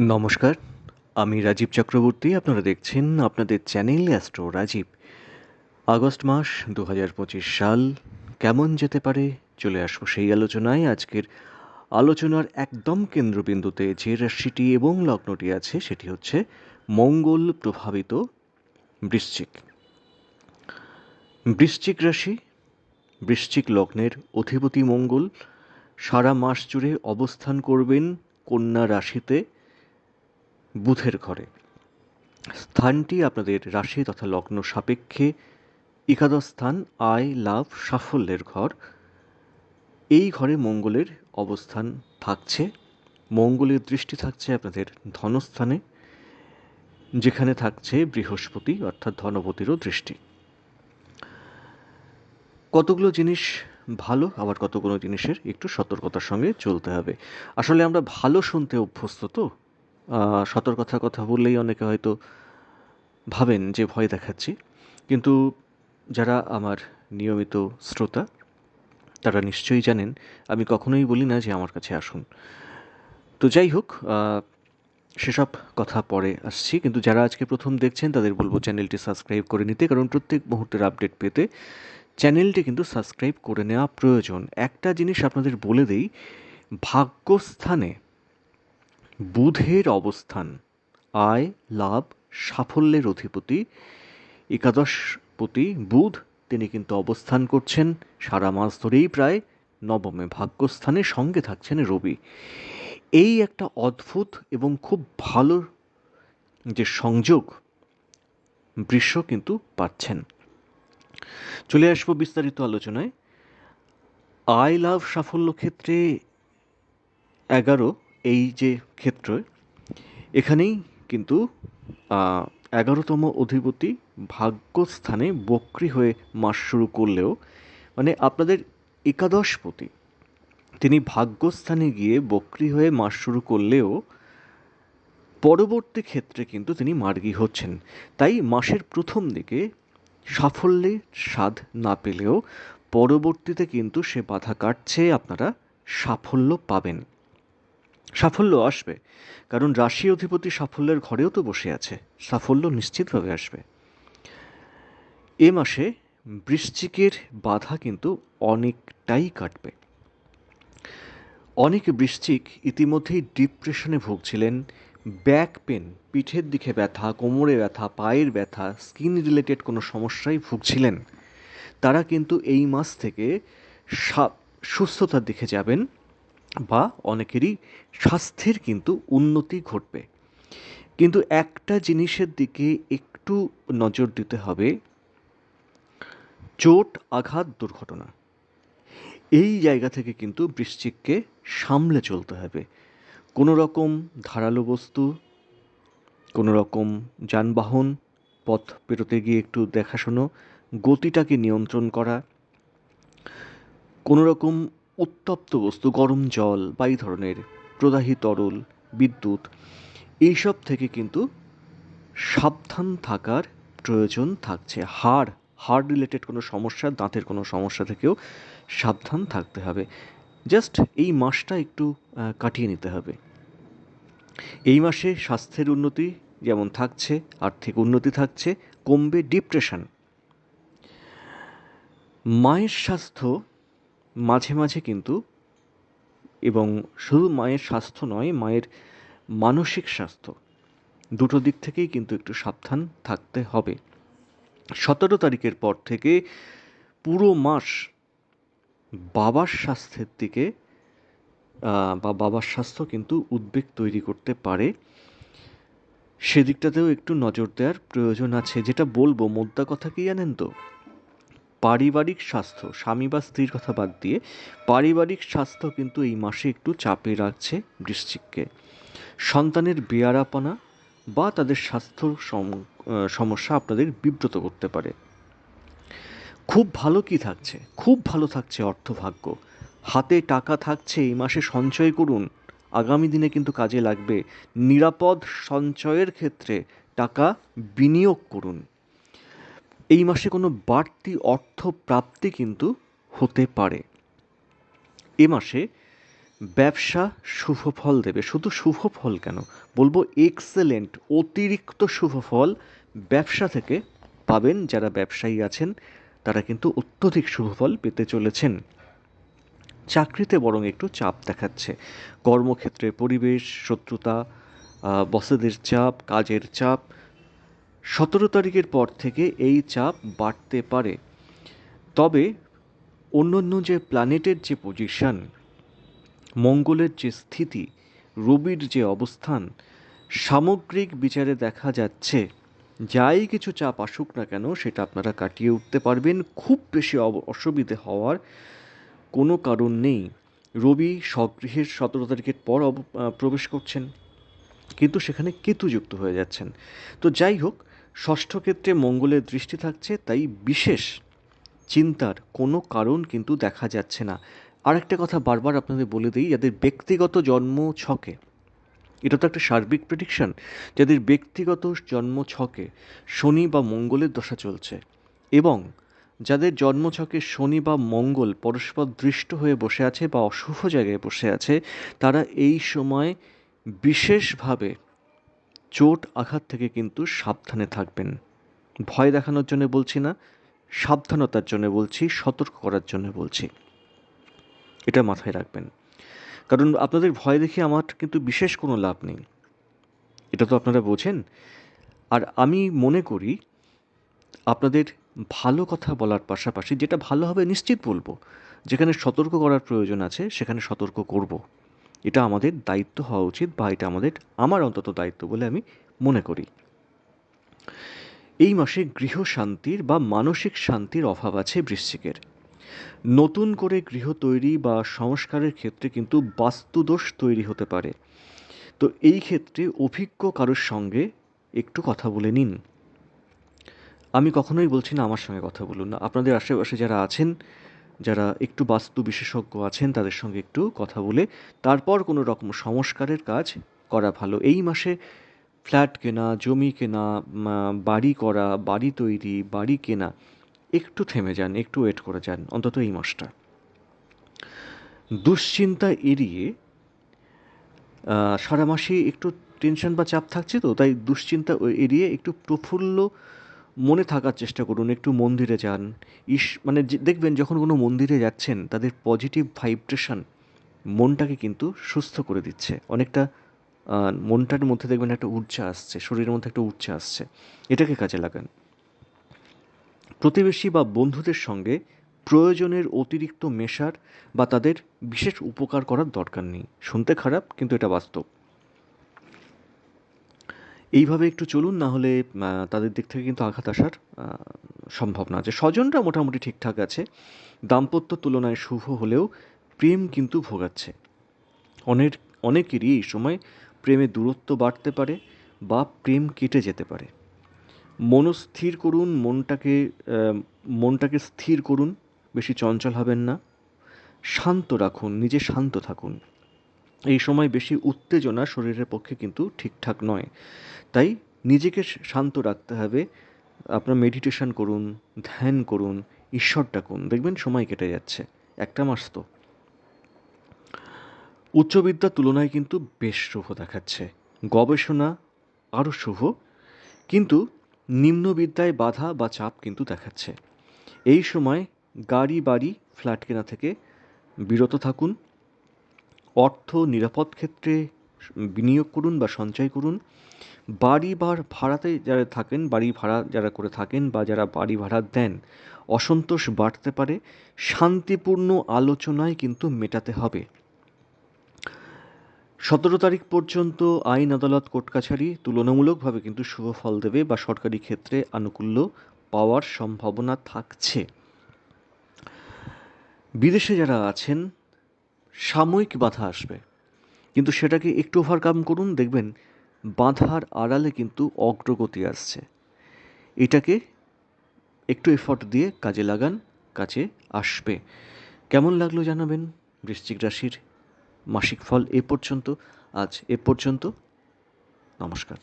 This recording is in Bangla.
নমস্কার, আমি রাজীব চক্রবর্তী, আপনারা দেখছেন আপনাদের চ্যানেল অ্যাস্ট্রো রাজীব। আগস্ট মাস দু হাজার পঁচিশ সাল, কেমন যেতে পারে? চলে আসব সেই আলোচনায়। আজকের আলোচনার একদম কেন্দ্রবিন্দুতে যে রাশিটি এবং লগ্নটি আছে, সেটি হচ্ছে মঙ্গল প্রভাবিত বৃশ্চিক। বৃশ্চিক রাশি, বৃশ্চিক লগ্নের অধিপতি মঙ্গল, সারা মাস জুড়ে অবস্থান করবেন কন্যা রাশিতে। বুধের ঘরে। স্থানটি আপনাদের রাশি তথা লগ্ন সাপেক্ষে একাদশ স্থান, আয়, লাভ, সাফল্যের ঘর। এই ঘরে মঙ্গলের অবস্থান থাকছে। মঙ্গলের দৃষ্টি থাকছে আপনাদের ধনস্থানে, যেখানে থাকছে বৃহস্পতি, অর্থাৎ ধনপতিরও দৃষ্টি। কতগুলো জিনিস ভালো, আবার কতগুলো জিনিসের একটু সতর্কতার সঙ্গে চলতে হবে। আসলে আমরা ভালো শুনতে অভ্যস্ত তো। সতর্কতার কথা বললেই অনেকে হয়তো ভাবেন যে ভয় দেখাচ্ছি। কিন্তু যারা আমার নিয়মিত শ্রোতা, তারা নিশ্চয়ই জানেন, আমি কখনোই বলি না যে আমার কাছে আসুন। তো যাই হোক সেসব কথা পরে আসছি। কিন্তু যারা আজকে প্রথম দেখছেন, তাদের বলব চ্যানেলটি সাবস্ক্রাইব করে নিতে, কারণ প্রত্যেক মুহূর্তের আপডেট পেতে চ্যানেলটি কিন্তু সাবস্ক্রাইব করে নেওয়া প্রয়োজন। একটা জিনিস আপনাদের বলে দেই, ভাগ্যস্থানে বুধের অবস্থান, আয়, লাভ, সাফল্যের অধিপতি। একাদশপতি বুধ, তিনি কিন্তু অবস্থান করছেন সারা মাস ধরেই প্রায় নবমে ভাগ্যস্থানে সঙ্গে থাকছেন রবি। এই একটা অদ্ভুত এবং খুব ভালো যে সংযোগ বৃষ কিন্তু পাচ্ছেন। চলে আসব বিস্তারিত আলোচনায়। আয়, লাভ, সাফল্য ক্ষেত্রে এগারো এই যে ক্ষেত্র, এখানেই কিন্তু এগারোতম অধিপতি ভাগ্যস্থানে বক্রি হয়ে মাস শুরু করলেও মানে আপনাদের একাদশপতি তিনি ভাগ্যস্থানে গিয়ে বক্রি হয়ে মাস শুরু করলেও, পরবর্তী ক্ষেত্রে কিন্তু তিনি মার্গী হচ্ছেন। তাই মাসের প্রথম দিকে সাফল্যের স্বাদ না পেলেও পরবর্তীতে কিন্তু সে বাধা কাটছে, আপনারা সাফল্য পাবেন। সাফল্য আসবে, কারণ রাশি অধিপতি সাফল্যের ঘরেও তো বসে আছে, সাফল্য নিশ্চিতভাবে আসবে। এ মাসে বৃশ্চিকের বাধা কিন্তু অনেকটাই কাটবে। অনেক বৃশ্চিক ইতিমধ্যেই ডিপ্রেশনে ভুগছিলেন, ব্যাক পেন, পিঠের দিকে ব্যথা, কোমরে ব্যথা, পায়ের ব্যথা, স্কিন রিলেটেড কোনো সমস্যায় ভুগছিলেন। তারা কিন্তু এই মাস থেকে সুস্থতার দিকে যাবেন বা অনেকেরই স্বাস্থ্যের কিন্তু উন্নতি ঘটবে। কিন্তু একটা জিনিসের দিকে একটু নজর দিতে হবে, চোট আঘাত দুর্ঘটনা। এই জায়গা থেকে কিন্তু বৃশ্চিককে সামলে চলতে হবে। কোনো রকম ধারালো বস্তু, কোনো রকম যানবাহন, পথ পেরোতে গিয়ে একটু দেখাশুনো, গতিটাকে নিয়ন্ত্রণ করা, কোনো রকম উত্তপ্ত বস্তু, গরম জল বা এই ধরনের প্রদাহী তরল, বিদ্যুৎ, এইসব থেকে কিন্তু সাবধান থাকার প্রয়োজন থাকছে। হাড় হাড় রিলেটেড কোনো সমস্যা, দাঁতের কোনো সমস্যা থেকেও সাবধান থাকতে হবে। জাস্ট এই মাসটা একটু কাটিয়ে নিতে হবে। এই মাসে স্বাস্থ্যের উন্নতি যেমন থাকছে, আর্থিক উন্নতি থাকছে, কমবে ডিপ্রেশন মায়ের স্বাস্থ্য মাঝে মাঝে কিন্তু এবং শুধু মায়ের স্বাস্থ্য নয়, মায়ের মানসিক স্বাস্থ্য, দুটো দিক থেকেই কিন্তু একটু সাবধান থাকতে হবে। সতেরো তারিখের পর থেকে পুরো মাস বাবার স্বাস্থ্যের দিকে বা বাবার স্বাস্থ্য কিন্তু উদ্বেগ তৈরি করতে পারে। সেদিকটাতেও একটু নজর দেওয়ার প্রয়োজন আছে। যেটা বলব, মোদ্দা কথা কি জানেন তো? পারিবারিক স্বাস্থ্য। স্বামী বা স্ত্রীর কথা বাদ দিয়ে পারিবারিক স্বাস্থ্য কিন্তু এই মাসে একটু চাপে রাখছে বৃশ্চিককে। সন্তানের বেয়ারাপনা বা তাদের স্বাস্থ্য সম- সমস্যা আপনাদের বিব্রত করতে পারে। খুব ভালো কি থাকছে? খুব ভালো থাকছে অর্থভাগ্য। হাতে টাকা থাকছে, এই মাসে সঞ্চয় করুন। আগামী দিনে কিন্তু কাজে লাগবে। নিরাপদ সঞ্চয়ের ক্ষেত্রে টাকা বিনিয়োগ করুন। এই মাসে কোনো বাড়তি অর্থ প্রাপ্তি কিন্তু হতে পারে। এ মাসে ব্যবসা শুভ ফল দেবে। শুধু শুভ ফল কেন? বলব এক্সেলেন্ট অতিরিক্ত শুভ ফল ব্যবসা থেকে পাবেন যারা ব্যবসায়ী আছেন, তারা কিন্তু অত্যধিক শুভ ফল পেতে চলেছেন। চাকরিতে বরং একটু চাপ দেখাচ্ছে। কর্মক্ষেত্রে পরিবেশ, শত্রুতা বসেদের চাপ, কাজের চাপ সতেরো তারিখের পর থেকে এই চাপ বাড়তে পারে। তবে অন্য অন্য যে প্ল্যানেটের যে পজিশান, মঙ্গলের যে স্থিতি, রবির যে অবস্থান, সামগ্রিক বিচারে দেখা যাচ্ছে, যাই কিছু চাপ আসুক না কেন সেটা আপনারা কাটিয়ে উঠতে পারবেন। খুব বেশি অসুবিধে হওয়ার কোনো কারণ নেই। রবি স্বগৃহের সতেরো তারিখের পর প্রবেশ করছেন। কিন্তু সেখানে কেতু যুক্ত হয়ে যাচ্ছেন। তো যাই হোক ষষ্ঠ ক্ষেত্রে মঙ্গলের দৃষ্টি থাকছে, তাই বিশেষ চিন্তার কোনো কারণ কিন্তু দেখা যাচ্ছে না। আরেকটা কথা বারবার আপনাদের বলে দিই, যাদের ব্যক্তিগত জন্ম ছকে, এটা তো একটা সার্বিক প্রেডিকশন যাদের ব্যক্তিগত জন্ম ছকে শনি বা মঙ্গলের দশা চলছে এবং যাদের জন্মছকে শনি বা মঙ্গল পরস্পর দৃষ্ট হয়ে বসে আছে বা অশুভ জায়গায় বসে আছে, তারা এই সময় বিশেষভাবে চোট আঘাত থেকে কিন্তু সাবধানে থাকবেন। ভয় দেখানোর জন্য বলছি না, সাবধানতার জন্য বলছি, সতর্ক করার জন্য বলছি। এটা মাথায় রাখবেন। কারণ আপনাদের ভয় দেখে আমার কিন্তু বিশেষ কোনো লাভ নেই। এটা তো আপনারা বোঝেন। আর আমি মনে করি, আপনাদের ভালো কথা বলার পাশাপাশি যেটা ভালো হবে নিশ্চিত বলব, যেখানে সতর্ক করার প্রয়োজন আছে, সেখানে সতর্ক করব। এটা আমাদের দায়িত্ব হওয়া উচিত বা এটা আমাদের আমার অন্তত দায়িত্ব বলে আমি মনে করি। এই মাসে গৃহ শান্তির বা মানসিক শান্তির অভাব আছে বৃশ্চিকের। নতুন করে গৃহ তৈরি বা সংস্কারের ক্ষেত্রে কিন্তু বাস্তুদোষ তৈরি হতে পারে। তো এই ক্ষেত্রে অভিজ্ঞ কারোর সঙ্গে একটু কথা বলে নিন। আমি কখনোই বলছি না আমার সঙ্গে কথা বলুন না। আপনাদের আশেপাশে যারা আছেন যারা একটু বাস্তু বিশেষজ্ঞ আছেন, তাদের সঙ্গে একটু কথা বলে তারপর কোনো রকম সংস্কারের কাজ করা ভালো। এই মাসে ফ্ল্যাট কেনা, জমি কেনা বাড়ি করা, বাড়ি তৈরি, বাড়ি কেনা, একটু থেমে যান, একটু ওয়েট করে যান, অন্তত এই মাসটা। দুশ্চিন্তা এড়িয়ে সারা মাসে একটু টেনশন বা চাপ থাকছে তো, তাই দুশ্চিন্তা এড়িয়ে একটু প্রফুল্ল মনে থাকার চেষ্টা করুন, একটু মন্দিরে যান। ইস মানে দেখবেন যখন কোনো মন্দিরে যাচ্ছেন, তাদের পজিটিভ ভাইব্রেশন মনটাকে কিন্তু সুস্থ করে দিচ্ছে। অনেকটা মনটার মধ্যে দেখবেন একটা ঊর্জা আসছে, শরীরের মধ্যে একটা ঊর্জা আসছে। এটাকে কাজে লাগান। প্রতিবেশী বা বন্ধুদের সঙ্গে প্রয়োজনের অতিরিক্ত মেশার বা তাদের বিশেষ উপকার করার দরকার নেই। শুনতে খারাপ, কিন্তু এটা বাস্তব। এইভাবে একটু চলুন, না হলে তাদের দিক থেকে কিন্তু আঘাত আসার সম্ভাবনা আছে স্বজনরা মোটামুটি ঠিকঠাক আছে, দাম্পত্য তুলনায় শুভ হলেও প্রেম কিন্তু ভোগাচ্ছে। অনেক, অনেকেরই এই সময় প্রেমে দূরত্ব বাড়তে পারে বা প্রেম কেটে যেতে পারে। মনস্থির করুন, মনটাকে মনটাকে স্থির করুন, বেশি চঞ্চল হবেন না। শান্ত রাখুন, নিজে শান্ত থাকুন। এই সময় বেশি উত্তেজনা শরীরের পক্ষে কিন্তু ঠিকঠাক নয়। তাই নিজেকে শান্ত রাখতে হবে। আপনার মেডিটেশন করুন, ধ্যান করুন ঈশ্বর ডাকুন দেখবেন সময় কেটে যাচ্ছে। একটা মাস তো। উচ্চবিদ্যার তুলনায় কিন্তু বেশ শুভ দেখাচ্ছে। গবেষণা আরও শুভ। কিন্তু নিম্নবিদ্যায় বাধা বা চাপ কিন্তু দেখাচ্ছে। এই সময় গাড়ি, বাড়ি, ফ্ল্যাট কেনা থেকে বিরত থাকুন। অর্থ নিরাপদ ক্ষেত্রে বিনিয়োগ করুন বা সঞ্চয় করুন। বাড়ি বা ভাড়াতে যারা থাকেন, বাড়ি ভাড়া যারা করে থাকেন বা যারা বাড়ি ভাড়া দেন, অসন্তোষ বাড়তে পারে। শান্তিপূর্ণ আলোচনায় কিন্তু মেটাতে হবে। সতেরো তারিখ পর্যন্ত আইন আদালত কোর্ট কাছারি তুলনামূলকভাবে কিন্তু শুভ ফল দেবে বা সরকারি ক্ষেত্রে আনুকূল্য পাওয়ার সম্ভাবনা থাকছে। বিদেশে যারা আছেন সাময়িক বাধা আসবে। কিন্তু সেটাকে একটু ওভারকাম করুন, দেখবেন বাধার আড়ালে কিন্তু অগ্রগতি আসছে। এটাকে একটু এফর্ট দিয়ে কাজে লাগান, কাজে আসবে। কেমন লাগল জানাবেন বৃশ্চিক রাশির মাসিক ফল এ পর্যন্ত, আজ এ পর্যন্ত। নমস্কার।